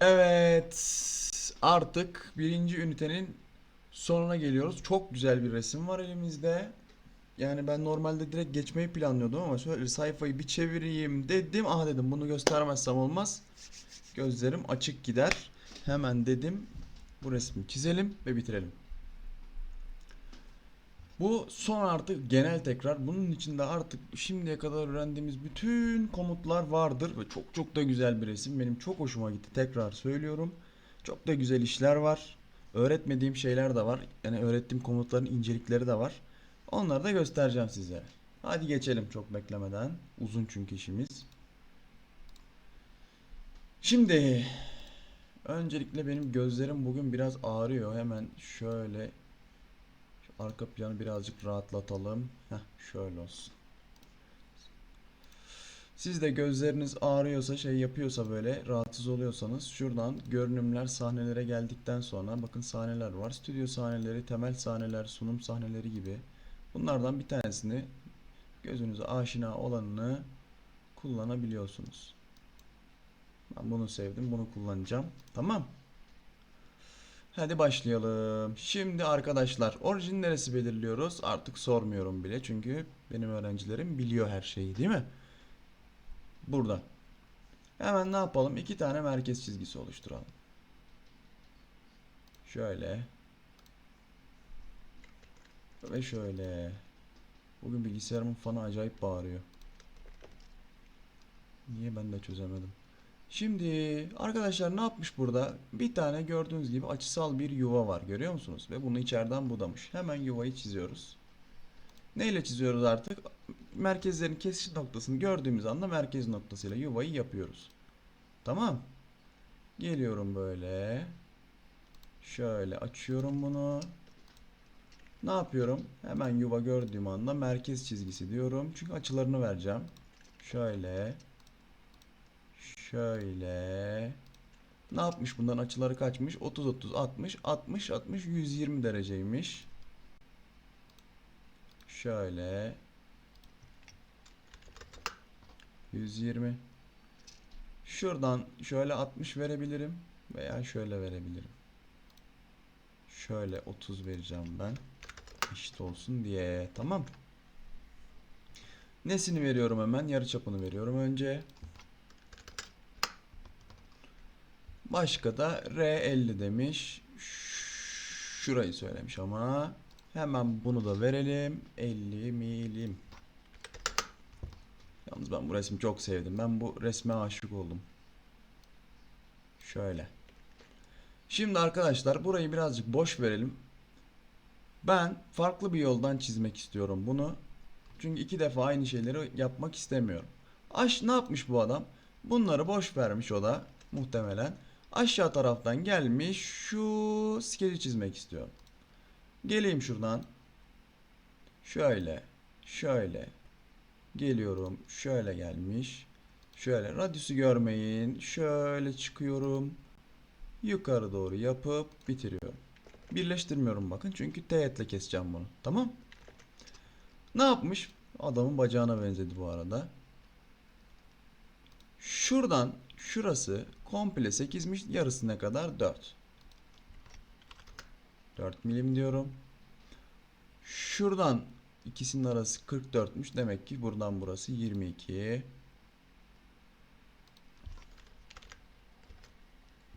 Evet. Artık birinci ünitenin sonuna geliyoruz. Çok güzel bir resim var elimizde. Yani ben normalde direkt geçmeyi planlıyordum ama şöyle sayfayı bir çevireyim dedim. Aha dedim bunu göstermezsem olmaz. Gözlerim açık gider. Hemen dedim bu resmi çizelim ve bitirelim. Bu son artık genel tekrar. Bunun içinde artık şimdiye kadar öğrendiğimiz bütün komutlar vardır ve çok çok da güzel bir resim. Benim çok hoşuma gitti. Tekrar söylüyorum. Çok da güzel işler var. Öğretmediğim şeyler de var. Yani öğrettiğim komutların incelikleri de var. Onları da göstereceğim size. Hadi geçelim çok beklemeden. Uzun çünkü işimiz. Şimdi öncelikle benim gözlerim bugün biraz ağrıyor. Hemen şöyle arka planı birazcık rahatlatalım. Heh, şöyle olsun. Siz de gözleriniz ağrıyorsa şey yapıyorsa böyle rahatsız oluyorsanız şuradan görünümler sahnelere geldikten sonra bakın sahneler var. Stüdyo sahneleri, temel sahneler, sunum sahneleri gibi. Bunlardan bir tanesini gözünüze aşina olanını kullanabiliyorsunuz. Ben bunu sevdim. Bunu kullanacağım. Tamam. Hadi başlayalım. Şimdi arkadaşlar orijin neresi belirliyoruz? Artık sormuyorum bile. Çünkü benim öğrencilerim biliyor her şeyi değil mi? Burada. Hemen ne yapalım? İki tane merkez çizgisi oluşturalım. Şöyle. Ve şöyle. Bugün bilgisayarımın fanı acayip bağırıyor. Niye ben de çözemedim. Şimdi arkadaşlar ne yapmış burada? Bir tane gördüğünüz gibi açısal bir yuva var. Görüyor musunuz? Ve bunu içeriden budamış. Hemen yuvayı çiziyoruz. Neyle çiziyoruz artık? Merkezlerin kesiş noktasını gördüğümüz anda merkez noktasıyla yuvayı yapıyoruz. Tamam. Geliyorum böyle. Şöyle açıyorum bunu. Ne yapıyorum? Hemen yuva gördüğüm anda merkez çizgisi diyorum. Çünkü açılarını vereceğim. Şöyle. Şöyle. Ne yapmış bundan açıları kaçmış? 30 30 60 60 60 120 dereceymiş. Şöyle. 120. Şuradan şöyle 60 verebilirim veya şöyle verebilirim. Şöyle 30 vereceğim ben. Eşit olsun diye. Tamam. Nesini veriyorum hemen? Yarıçapını veriyorum önce. Başka da R50 demiş. Şurayı söylemiş ama. Hemen bunu da verelim. 50 milim. Yalnız ben bu resmi çok sevdim. Ben bu resme aşık oldum. Şöyle. Şimdi arkadaşlar burayı birazcık boş verelim. Ben farklı bir yoldan çizmek istiyorum bunu. Çünkü iki defa aynı şeyleri yapmak istemiyorum. Aş ne yapmış bu adam? Bunları boş vermiş o da muhtemelen. Aşağı taraftan gelmiş şu skeci çizmek istiyor. Geleyim şuradan. Şöyle. Şöyle. Geliyorum. Şöyle gelmiş. Şöyle radyüsü görmeyin. Şöyle çıkıyorum. Yukarı doğru yapıp bitiriyorum. Birleştirmiyorum bakın. Çünkü teğetle keseceğim bunu. Tamam. Ne yapmış? Adamın bacağına benzedi bu arada. Şuradan şurası komple 8'miş. Yarısı ne kadar? 4. 4 milim diyorum. Şuradan ikisinin arası 44'müş. Demek ki buradan burası 22.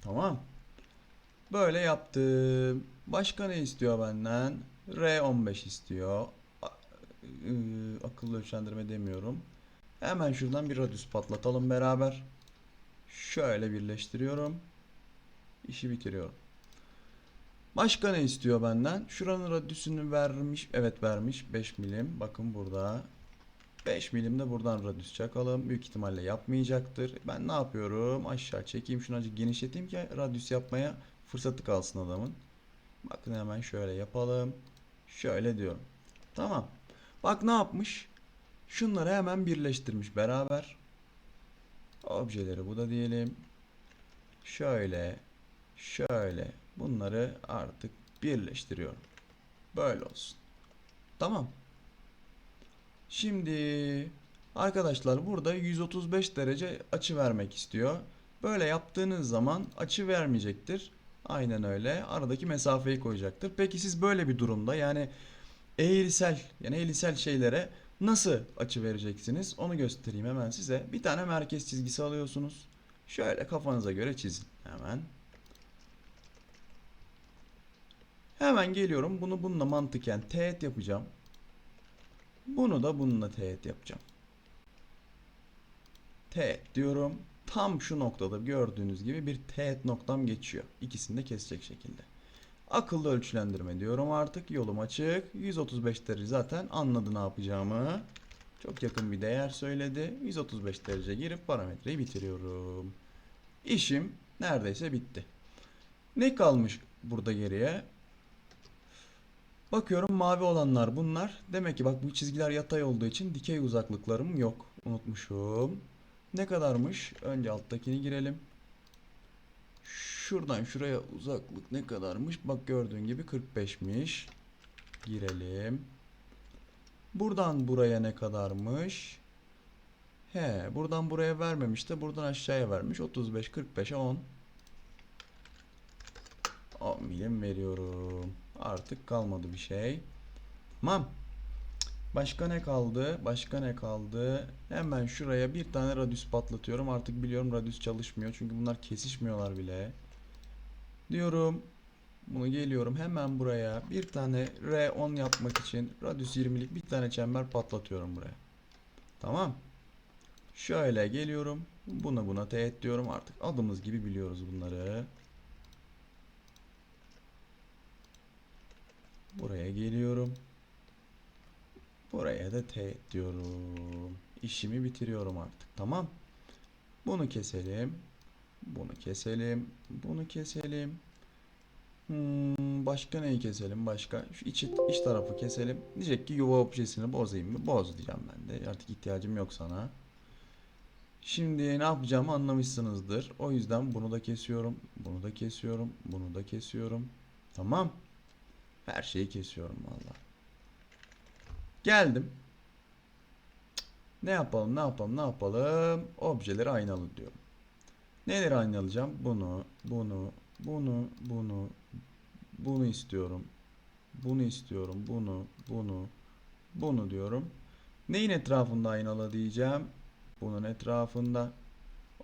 Tamam. Böyle yaptım. Başka ne istiyor benden? R15 istiyor. Iı, Akıllı ölçendirme demiyorum. Hemen şuradan bir radius patlatalım beraber. Şöyle birleştiriyorum. İşi bitiriyorum. Başka ne istiyor benden? Şuranın radyüsünü vermiş. Evet vermiş. 5 milim. Bakın burada. 5 milim de buradan radyüs çakalım. Büyük ihtimalle yapmayacaktır. Ben ne yapıyorum? Aşağı çekeyim. Şunu azıcık genişleteyim ki radyüs yapmaya fırsatı kalsın adamın. Bakın hemen şöyle yapalım. Şöyle diyorum. Tamam. Bak ne yapmış? Şunları hemen birleştirmiş beraber. Objeleri bu da diyelim. Şöyle. Şöyle. Bunları artık birleştiriyorum. Böyle olsun. Tamam. Şimdi arkadaşlar burada 135 derece açı vermek istiyor. Böyle yaptığınız zaman açı vermeyecektir. Aynen öyle. Aradaki mesafeyi koyacaktır. Peki siz böyle bir durumda yani eğrisel yani eğrisel şeylere nasıl açı vereceksiniz? Onu göstereyim hemen size. Bir tane merkez çizgisi alıyorsunuz. Şöyle kafanıza göre çizin hemen. Hemen geliyorum. Bunu bununla mantıken teğet yapacağım. Bunu da bununla teğet yapacağım. Teğet diyorum. Tam şu noktada gördüğünüz gibi bir teğet noktam geçiyor. İkisini de kesecek şekilde. Akıllı ölçülendirme diyorum artık. Yolum açık. 135 derece zaten anladı ne yapacağımı. Çok yakın bir değer söyledi. 135 derece girip parametreyi bitiriyorum. İşim neredeyse bitti. Ne kalmış burada geriye? Bakıyorum mavi olanlar bunlar. Demek ki bak bu çizgiler yatay olduğu için dikey uzaklıklarım yok. Unutmuşum. Ne kadarmış? Önce alttakini girelim. Şuradan şuraya uzaklık ne kadarmış? Bak gördüğün gibi 45'miş. Girelim. Buradan buraya ne kadarmış? He, buradan buraya vermemiş de buradan aşağıya vermiş. 35, 45'e 10. 10 milim veriyorum. Artık kalmadı bir şey. Tamam. Başka ne kaldı? Başka ne kaldı? Hemen şuraya bir tane radius patlatıyorum. Artık biliyorum radius çalışmıyor. Çünkü bunlar kesişmiyorlar bile. Diyorum. Bunu geliyorum hemen buraya. Bir tane R10 yapmak için radius 20'lik bir tane çember patlatıyorum buraya. Tamam. Şöyle geliyorum. Buna buna teğet diyorum artık. Adımız gibi biliyoruz bunları. Buraya geliyorum. Buraya da teğet diyorum. İşimi bitiriyorum artık. Tamam. Bunu keselim. Bunu keselim. Bunu keselim. Hmm, başka neyi keselim? Başka. Şu iç, iç tarafı keselim. Diyecek ki yuva objesini bozayım mı? Boz diyeceğim ben de. Artık ihtiyacım yok sana. Şimdi ne yapacağımı anlamışsınızdır. O yüzden bunu da kesiyorum. Bunu da kesiyorum. Bunu da kesiyorum. Tamam. Her şeyi kesiyorum valla. Geldim. Ne yapalım, ne yapalım, ne yapalım? Objeleri aynalı diyorum. Neleri aynalayacağım? Bunu, bunu, bunu, bunu, bunu istiyorum. Bunu istiyorum, bunu, bunu, bunu diyorum. Neyin etrafında aynalı diyeceğim? Bunun etrafında.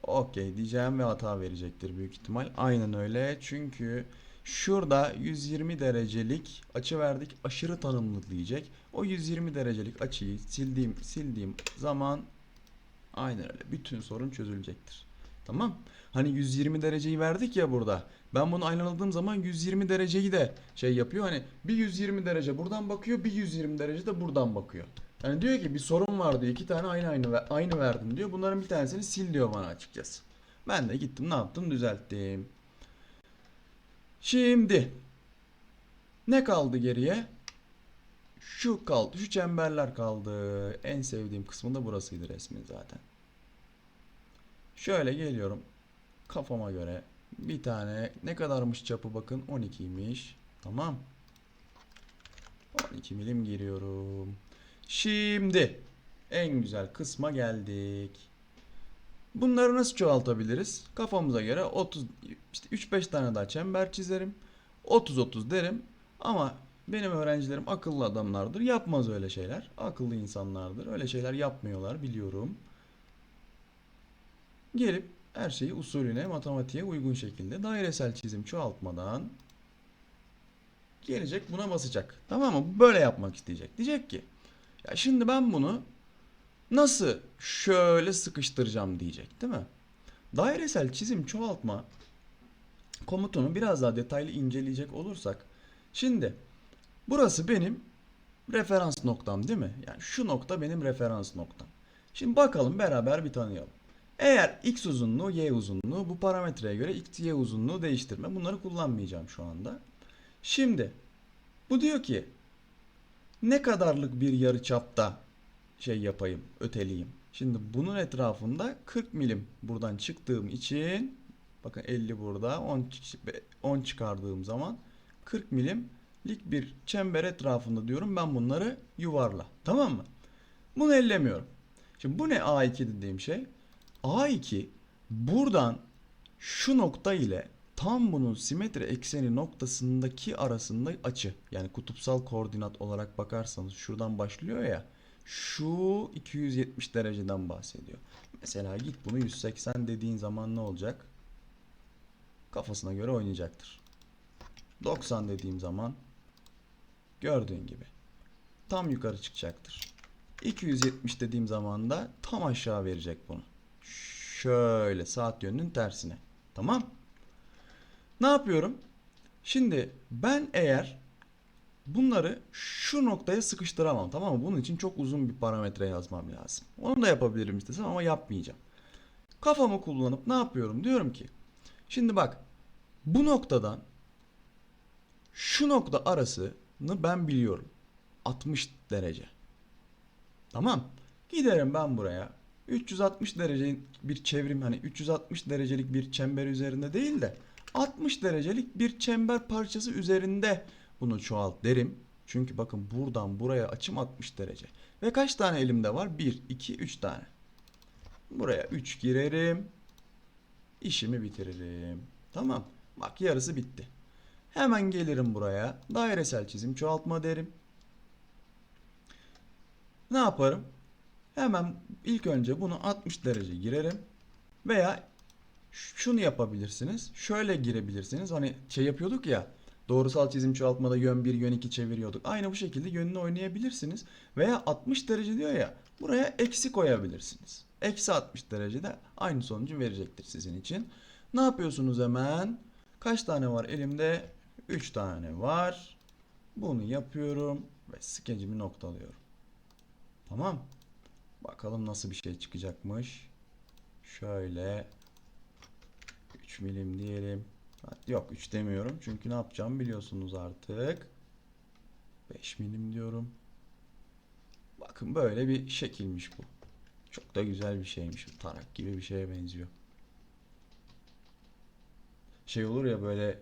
Okey diyeceğim ve hata verecektir büyük ihtimal. Aynen öyle. Çünkü şurada 120 derecelik açı verdik. Aşırı tanımlı diyecek. O 120 derecelik açıyı sildiğim sildiğim zaman aynen öyle. Bütün sorun çözülecektir. Tamam? Hani 120 dereceyi verdik ya burada. Ben bunu aynaladığım zaman 120 dereceyi de şey yapıyor. Hani bir 120 derece buradan bakıyor, bir 120 derece de buradan bakıyor. Yani diyor ki bir sorun var diyor. iki tane aynı aynı aynı verdim diyor. Bunların bir tanesini sil diyor bana açıkçası. Ben de gittim ne yaptım düzelttim. Şimdi ne kaldı geriye? Şu kaldı. Şu çemberler kaldı. En sevdiğim kısmı da burasıydı resmin zaten. Şöyle geliyorum. Kafama göre bir tane ne kadarmış çapı bakın 12'ymiş. Tamam. 12 milim giriyorum. Şimdi en güzel kısma geldik. Bunları nasıl çoğaltabiliriz? Kafamıza göre 30 işte 3-5 tane daha çember çizerim. 30 30 derim. Ama benim öğrencilerim akıllı adamlardır. Yapmaz öyle şeyler. Akıllı insanlardır. Öyle şeyler yapmıyorlar biliyorum. Gelip her şeyi usulüne, matematiğe uygun şekilde dairesel çizim çoğaltmadan gelecek buna basacak. Tamam mı? Böyle yapmak isteyecek. Diyecek ki ya şimdi ben bunu nasıl şöyle sıkıştıracağım diyecek, değil mi? Dairesel çizim çoğaltma komutunu biraz daha detaylı inceleyecek olursak şimdi burası benim referans noktam değil mi? Yani şu nokta benim referans noktam. Şimdi bakalım beraber bir tanıyalım. Eğer x uzunluğu, y uzunluğu bu parametreye göre x, y uzunluğu değiştirme. Bunları kullanmayacağım şu anda. Şimdi bu diyor ki ne kadarlık bir yarıçapta şey yapayım, öteleyeyim. Şimdi bunun etrafında 40 milim buradan çıktığım için bakın 50 burada 10, çı- 10 çıkardığım zaman 40 milimlik bir çember etrafında diyorum ben bunları yuvarla. Tamam mı? Bunu ellemiyorum. Şimdi bu ne A2 dediğim şey? A2 buradan şu nokta ile tam bunun simetri ekseni noktasındaki arasında açı. Yani kutupsal koordinat olarak bakarsanız şuradan başlıyor ya. Şu 270 dereceden bahsediyor. Mesela git bunu 180 dediğin zaman ne olacak? Kafasına göre oynayacaktır. 90 dediğim zaman gördüğün gibi tam yukarı çıkacaktır. 270 dediğim zaman da tam aşağı verecek bunu. Şöyle saat yönünün tersine. Tamam? Ne yapıyorum? Şimdi ben eğer bunları şu noktaya sıkıştıramam tamam mı? Bunun için çok uzun bir parametre yazmam lazım. Onu da yapabilirim istesem ama yapmayacağım. Kafamı kullanıp ne yapıyorum? Diyorum ki şimdi bak bu noktadan şu nokta arasını ben biliyorum. 60 derece. Tamam. Giderim ben buraya. 360 derece bir çevrim hani 360 derecelik bir çember üzerinde değil de 60 derecelik bir çember parçası üzerinde bunu çoğalt derim. Çünkü bakın buradan buraya açım 60 derece. Ve kaç tane elimde var? 1, 2, 3 tane. Buraya 3 girerim. İşimi bitiririm. Tamam. Bak yarısı bitti. Hemen gelirim buraya. Dairesel çizim çoğaltma derim. Ne yaparım? Hemen ilk önce bunu 60 derece girerim. Veya şunu yapabilirsiniz. Şöyle girebilirsiniz. Hani şey yapıyorduk ya. Doğrusal çizim çoğaltmada yön 1, yön 2 çeviriyorduk. Aynı bu şekilde yönünü oynayabilirsiniz. Veya 60 derece diyor ya. Buraya eksi koyabilirsiniz. Eksi 60 derecede aynı sonucu verecektir sizin için. Ne yapıyorsunuz hemen? Kaç tane var elimde? 3 tane var. Bunu yapıyorum ve skecimi noktalıyorum. Tamam. Bakalım nasıl bir şey çıkacakmış. Şöyle 3 milim diyelim. Yok 3 demiyorum çünkü ne yapacağımı biliyorsunuz artık. 5 milim diyorum. Bakın böyle bir şekilmiş bu. Çok da güzel bir şeymiş. Tarak gibi bir şeye benziyor. Şey olur ya böyle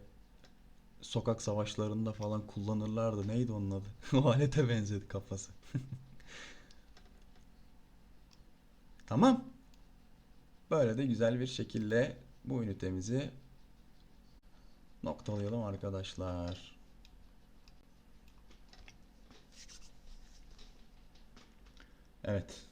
sokak savaşlarında falan kullanırlardı. Neydi onun adı? O alete benzedi kafası. Tamam. Böyle de güzel bir şekilde bu ünitemizi noktalayalım arkadaşlar. Evet.